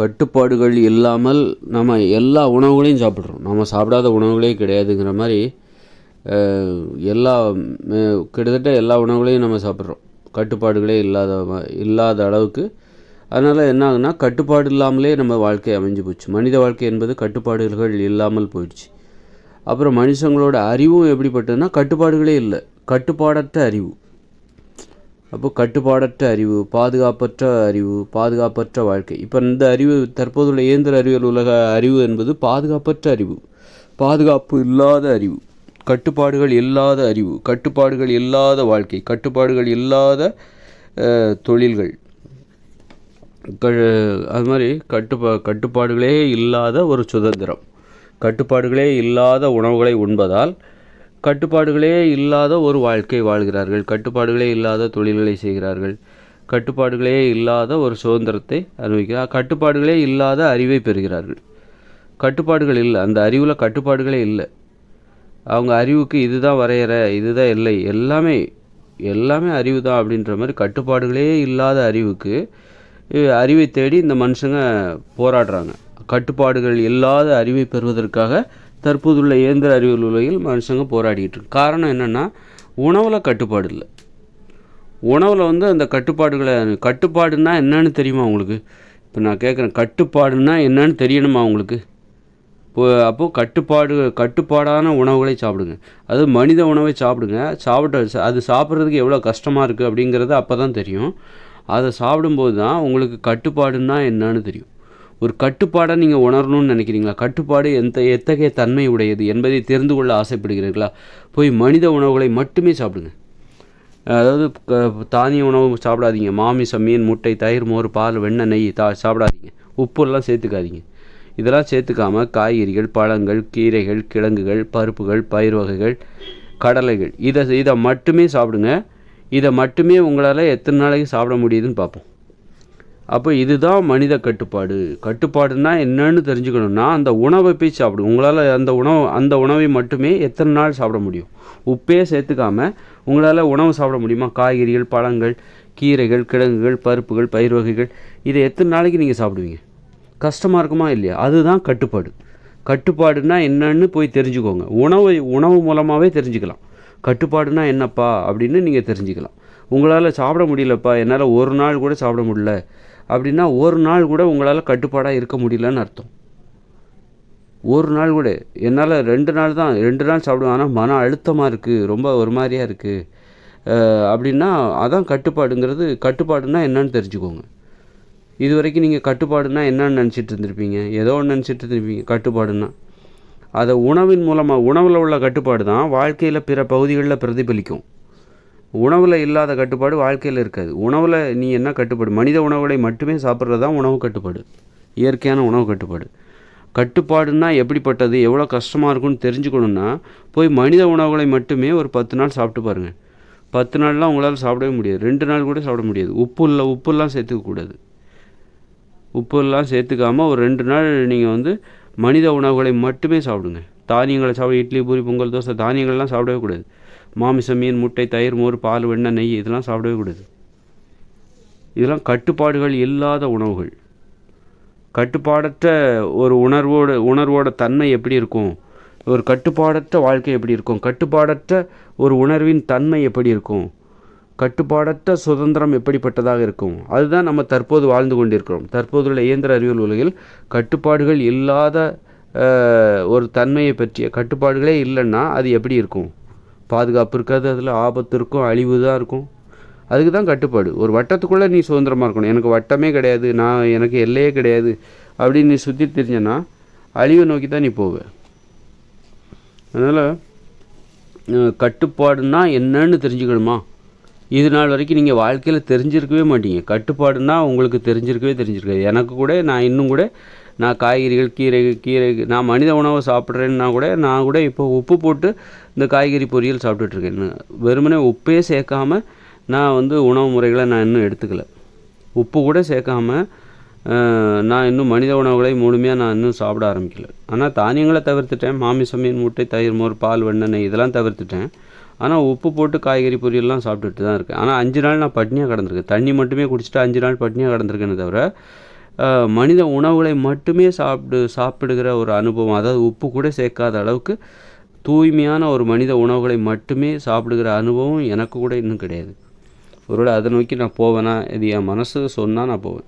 கட்டுப்பாடுகள் இல்லாமல் நம்ம எல்லா உணவுகளையும் சாப்பிட்றோம். நம்ம சாப்பிடாத உணவுகளே கிடையாதுங்கிற மாதிரி எல்லா கிட்டத்தட்ட எல்லா உணவுகளையும் நம்ம சாப்பிட்றோம். கட்டுப்பாடுகளே இல்லாத இல்லாத அளவுக்கு. அதனால் என்ன ஆகுனா கட்டுப்பாடு இல்லாமலே நம்ம வாழ்க்கை அமைஞ்சு போச்சு. மனித வாழ்க்கை என்பது கட்டுப்பாடுகள் இல்லாமல் போயிடுச்சு. அப்புறம் மனுஷங்களோட அறிவும் எப்படிப்பட்டதுன்னா கட்டுப்பாடுகளே இல்லை. கட்டுப்பாடற்ற அறிவு. அப்போ கட்டுப்பாடற்ற அறிவு பாதுகாப்பற்ற அறிவு பாதுகாப்பற்ற வாழ்க்கை. இப்போ இந்த அறிவு தற்போதுள்ள இயந்திர அறிவியல் உலக அறிவு என்பது பாதுகாப்பற்ற அறிவு. பாதுகாப்பு இல்லாத அறிவு. கட்டுப்பாடுகள் இல்லாத அறிவு. கட்டுப்பாடுகள் இல்லாத வாழ்க்கை. கட்டுப்பாடுகள் இல்லாத தொழில்கள். க அது மாதிரி கட்டுப்பா கட்டுப்பாடுகளே இல்லாத ஒரு சுதந்திரம். கட்டுப்பாடுகளே இல்லாத உணவுகளை உண்பதால் கட்டுப்பாடுகளே இல்லாத ஒரு வாழ்க்கை வாழ்கிறார்கள். கட்டுப்பாடுகளே இல்லாத தொழில்களை செய்கிறார்கள். கட்டுப்பாடுகளே இல்லாத ஒரு சுதந்திரத்தை அனுபவிக்கிறார். கட்டுப்பாடுகளே இல்லாத அறிவை பெறுகிறார்கள். கட்டுப்பாடுகள் இல்லை. அந்த அறிவில் கட்டுப்பாடுகளே இல்லை. அவங்க அறிவுக்கு இதுதான் வரையறை இதுதான் இல்லை எல்லாமே எல்லாமே அறிவு தான் அப்படின்ற மாதிரி கட்டுப்பாடுகளே இல்லாத அறிவுக்கு அறிவை தேடி இந்த மனுஷங்க போராடுறாங்க. கட்டுப்பாடுகள் இல்லாத அறிவை பெறுவதற்காக தற்போதுள்ள இயந்திர அறிவியல் உலகில் மனுஷங்க போராடிட்டு இருக்கு. காரணம் என்னென்னா உணவில் கட்டுப்பாடு இல்லை. உணவில் வந்து அந்த கட்டுப்பாடுகளை கட்டுப்பாடுன்னா என்னன்னு தெரியுமா உங்களுக்கு? இப்போ நான் கேட்குறேன் கட்டுப்பாடுன்னா என்னன்னு தெரியணுமா உங்களுக்கு? இப்போ அப்போது கட்டுப்பாடு கட்டுப்பாடான உணவுகளை சாப்பிடுங்க. அது மனித உணவை சாப்பிடுங்க. சாப்பிட்ட அது சாப்பிட்றதுக்கு எவ்வளோ கஷ்டமாக இருக்குது அப்படிங்கிறது அப்போ தான் தெரியும். அதை சாப்பிடும்போது தான் உங்களுக்கு கட்டுப்பாடுன்னா என்னன்னு தெரியும். ஒரு கட்டுப்பாடாக நீங்கள் உணரணும்னு நினைக்கிறீங்களா? கட்டுப்பாடு எந்த எத்தகைய தன்மை உடையது என்பதை தெரிந்து கொள்ள ஆசைப்படுகிறீர்களா? போய் மனித உணவுகளை மட்டுமே சாப்பிடுங்க. அதாவது தானிய உணவு சாப்பிடாதீங்க. மாமிசம் மீன் முட்டை தயிர் மோர் பால் வெண்ணெய் நெய் தா சாப்பிடாதீங்க. உப்புலாம் சேர்த்துக்காதீங்க. இதெல்லாம் சேர்த்துக்காம காய்கறிகள் பழங்கள் கீரைகள் கிழங்குகள் பருப்புகள் பயிர் வகைகள் கடலைகள். இதை இதை மட்டுமே சாப்பிடுங்க. இதை மட்டுமே உங்களால் எத்தனை நாளைக்கு சாப்பிட முடியுதுன்னு பார்ப்போம். அப்போ இதுதான் மனித கட்டுப்பாடு. கட்டுப்பாடுனா என்னன்னு தெரிஞ்சுக்கணும்னா அந்த உணவை போய் சாப்பிடும் உங்களால் அந்த உணவு அந்த உணவை மட்டுமே எத்தனை நாள் சாப்பிட முடியும்? உப்பே சேர்த்துக்காம உங்களால் உணவு சாப்பிட முடியுமா? காய்கறிகள் பழங்கள் கீரைகள் கிழங்குகள் பருப்புகள் பயிர் வகைகள் இதை எத்தனை நாளைக்கு நீங்கள் சாப்பிடுவீங்க? கஷ்டமாக இருக்குமா இல்லையா? அதுதான் கட்டுப்பாடு. கட்டுப்பாடுனா என்னன்னு போய் தெரிஞ்சுக்கோங்க. உணவை உணவு மூலமாகவே தெரிஞ்சுக்கலாம். கட்டுப்பாடுனா என்னப்பா? அப்படின்னு நீங்கள் தெரிஞ்சுக்கலாம். உங்களால் சாப்பிட முடியலப்பா என்னால் ஒரு நாள் கூட சாப்பிட முடியல. அப்படின்னா ஒரு நாள் கூட உங்களால் கட்டுப்பாடாக இருக்க முடியலன்னு அர்த்தம். ஒரு நாள் கூட. என்னால் ரெண்டு நாள் தான் ரெண்டு நாள் சாப்பிடுவேன். ஆனால் மன அழுத்தமாக இருக்குது ரொம்ப ஒரு மாதிரியாக இருக்குது அப்படின்னா அதான் கட்டுப்பாடுங்கிறது. கட்டுப்பாடுனா என்னன்னு தெரிஞ்சுக்கோங்க. இது வரைக்கும் நீங்கள் கட்டுப்பாடுனா என்னன்னு நினச்சிட்டு இருந்திருப்பீங்க. ஏதோ ஒன்று நினச்சிட்டு இருந்திருப்பீங்க கட்டுப்பாடுன்னா. அதை உணவின் மூலமாக உணவில் உள்ள கட்டுப்பாடு தான் வாழ்க்கையில் பிற பகுதிகளில் பிரதிபலிக்கும். உணவில் இல்லாத கட்டுப்பாடு வாழ்க்கையில் இருக்காது. உணவில் நீ என்ன கட்டுப்பாடு? மனித உணவுகளை மட்டுமே சாப்பிட்றது தான் உணவு கட்டுப்பாடு. இயற்கையான உணவு கட்டுப்பாடு. கட்டுப்பாடுன்னா எப்படிப்பட்டது? எவ்வளோ கஷ்டமாக இருக்கும்னு தெரிஞ்சுக்கணுன்னா போய் மனித உணவுகளை மட்டுமே ஒரு பத்து நாள் சாப்பிட்டு பாருங்கள் பத்து நாள்லாம் உங்களால் சாப்பிடவே முடியாது. ரெண்டு நாள் கூட சாப்பிட முடியாது. உப்பு இல்லை உப்புலாம் சேர்த்துக்கக்கூடாது உப்புலாம் சேர்த்துக்காம ஒரு ரெண்டு நாள் நீங்கள் வந்து மனித உணவுகளை மட்டுமே சாப்பிடுங்க. தானியங்களை சாப்பிட இட்லி பூரி பொங்கல் தோசை தானியங்கள்லாம் சாப்பிடவே கூடாது. மாமிசம் மீன் முட்டை தயிர் மோர் பால் வெண்ணெய் நெய் இதெல்லாம் சாப்பிடவே கூடாது. இதெல்லாம் கட்டுப்பாடுகள் இல்லாத உணவுகள். கட்டுப்பாடற்ற ஒரு உணர்வோட உணர்வோட தன்மை எப்படி இருக்கும்? ஒரு கட்டுப்பாடற்ற வாழ்க்கை எப்படி இருக்கும்? கட்டுப்பாடற்ற ஒரு உணர்வின் தன்மை எப்படி இருக்கும்? கட்டுப்பாடற்ற சுதந்திரம் எப்படிப்பட்டதாக இருக்கும்? அதுதான் நம்ம தற்போது வாழ்ந்து கொண்டிருக்கிறோம். தற்போதுள்ள இயந்திர அறிவியல் உலகில் கட்டுப்பாடுகள் இல்லாத ஒரு தன்மையை பற்றிய கட்டுப்பாடுகளே இல்லைன்னா அது எப்படி இருக்கும்? பாதுகாப்பு இருக்காது அதில் ஆபத்து இருக்கும் அழிவு தான் இருக்கும். அதுக்கு தான் கட்டுப்பாடு. ஒரு வட்டத்துக்குள்ளே நீ சுதந்திரமாக இருக்கணும். எனக்கு வட்டமே கிடையாது நான் எனக்கு எல்லையே கிடையாது அப்படின்னு நீ சுற்றி தெரிஞ்சனா அழிவை நோக்கி தான் நீ போவ. அதனால் கட்டுப்பாடுன்னா கட்டுப்பாடுனா என்னன்னு தெரிஞ்சுக்கணுமா? இது நாள் வரைக்கும் நீங்கள் வாழ்க்கையில் தெரிஞ்சிருக்கவே மாட்டீங்க. கட்டுப்பாடுனா உங்களுக்கு தெரிஞ்சிருக்கவே தெரிஞ்சிருக்காது. எனக்கு கூட நான் இன்னும் கூட நான் காய்கறிகள் கீரை கீரை நான் மனித உணவை சாப்பிட்றேன்னா கூட நான் கூட இப்போ உப்பு போட்டு இந்த காய்கறி பொரியல் சாப்பிட்டுட்ருக்கேன். வெறுமனே உப்பே சேர்க்காம நான் வந்து உணவு முறைகளை நான் இன்னும் எடுத்துக்கல. உப்பு கூட சேர்க்காம நான் இன்னும் மனித உணவுகளை முழுமையாக நான் இன்னும் சாப்பிட ஆரம்பிக்கல. ஆனால் தானியங்களை தவிர்த்துட்டேன். மாமிசம் மீன் முட்டை தயிர் மோர் பால் வெண்ணெய் இதெல்லாம் தவிர்த்துட்டேன். ஆனால் உப்பு போட்டு காய்கறி பொரியல்லாம் சாப்பிட்டுட்டு தான் இருக்கேன். ஆனால் அஞ்சு நாள் நான் பட்னியாக கிடந்திருக்கேன். தண்ணி மட்டுமே குடிச்சிட்டு அஞ்சு நாள் பட்னியாக கிடந்திருக்கேனே தவிர மனித உணவுகளை மட்டுமே சாப்பிடு சாப்பிடுகிற ஒரு அனுபவம் அதாவது உப்பு கூட சேர்க்காத அளவுக்கு தூய்மையான ஒரு மனித உணவுகளை மட்டுமே சாப்பிடுகிற அனுபவம் எனக்கு கூட இன்னும் கிடையாது. ஒருவேளை அதை நோக்கி நான் போவேனா? இது என் மனசு சொன்னால் நான் போவேன்.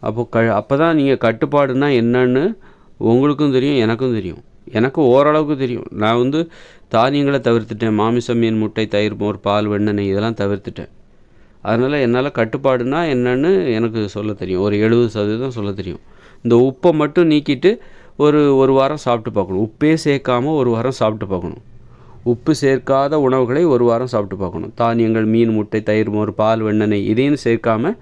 அப்போ க அப்போ தான் நீங்கள் கட்டுப்பாடுனா என்னன்னு உங்களுக்கும் தெரியும் எனக்கும் தெரியும். எனக்கு ஓரளவுக்கு தெரியும். நான் வந்து தானியங்களை தவிர்த்துட்டேன். மாமிசம் மீன் முட்டை தயிர் மோர் பால் வெண்ணெய் இதெல்லாம் தவிர்த்துட்டேன். அதனால் என்னால் கட்டுப்பாடுனா என்னன்னு எனக்கு சொல்ல தெரியும். ஒரு எழுபது சதவீதம் சொல்ல தெரியும். இந்த உப்பை மட்டும் நீக்கிட்டு ஒரு ஒரு வாரம் சாப்பிட்டு பார்க்கணும். உப்பே சேர்க்காம ஒரு வாரம் சாப்பிட்டு பார்க்கணும். உப்பு சேர்க்காத உணவுகளை ஒரு வாரம் சாப்பிட்டு பார்க்கணும். தானியங்கள் மீன் முட்டை தயிர் மோர் பால் வெண்ணெய் இதையும் சேர்க்காம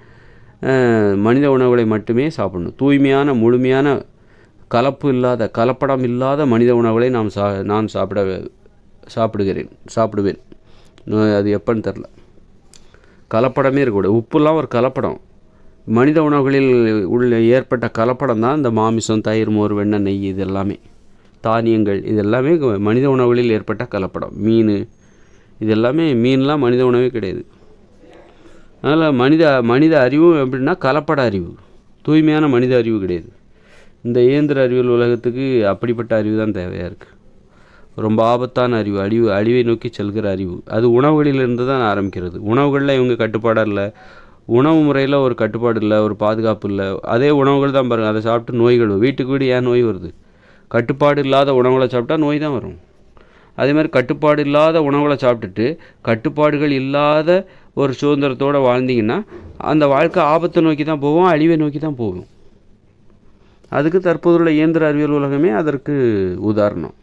மனித உணவுகளை மட்டுமே சாப்பிடணும். தூய்மையான முழுமையான கலப்பு இல்லாத கலப்படம் இல்லாத மனித உணவுகளை நாம் சா நான் சாப்பிட சாப்பிடுகிறேன் சாப்பிடுவேன். அது எப்போன்னு தெரில கலப்படமே இருக்கக்கூடாது. உப்புலாம் ஒரு கலப்படம். மனித உணவுகளில் உள்ள ஏற்பட்ட கலப்படம் தான் இந்த மாமிசம் தயிர் மோர் வெண்ணெய் நெய் இது எல்லாமே தானியங்கள் இது எல்லாமே மனித உணவுகளில் ஏற்பட்ட கலப்படம். மீன் இது எல்லாமே மீன்லாம் மனித உணவே கிடையாது. அதனால் மனித மனித அறிவும் எப்படின்னா கலப்பட அறிவு. தூய்மையான மனித அறிவு கிடையாது. இந்த இயந்திர அறிவியல் உலகத்துக்கு அப்படிப்பட்ட அறிவு தான் தேவையாக இருக்குது ரொம்ப ஆபத்தான அறிவு அழிவு அழிவை நோக்கி செல்கிற அறிவு. அது உணவுகளிலிருந்து தான் ஆரம்பிக்கிறது. உணவுகளில் இவங்க கட்டுப்பாடாக இல்லை. உணவு முறையில் ஒரு கட்டுப்பாடு இல்லை ஒரு பாதுகாப்பு இல்லை. அதே உணவுகள் தான் பாருங்கள் அதை சாப்பிட்டு நோய்கள் வீட்டுக்கு வீடு ஏன் நோய் வருது? கட்டுப்பாடு இல்லாத உணவுகளை சாப்பிட்டா நோய் தான் வரும். அதே மாதிரி கட்டுப்பாடு இல்லாத உணவுகளை சாப்பிட்டுட்டு கட்டுப்பாடுகள் இல்லாத ஒரு சுதந்திரத்தோடு வாழ்ந்தீங்கன்னா அந்த வாழ்க்கை ஆபத்தை நோக்கி தான் போகும் அழிவை நோக்கி தான் போகும். அதுக்கு தற்போதுள்ள இயந்திர அறிவியல் உலகமே அதற்கு உதாரணம்.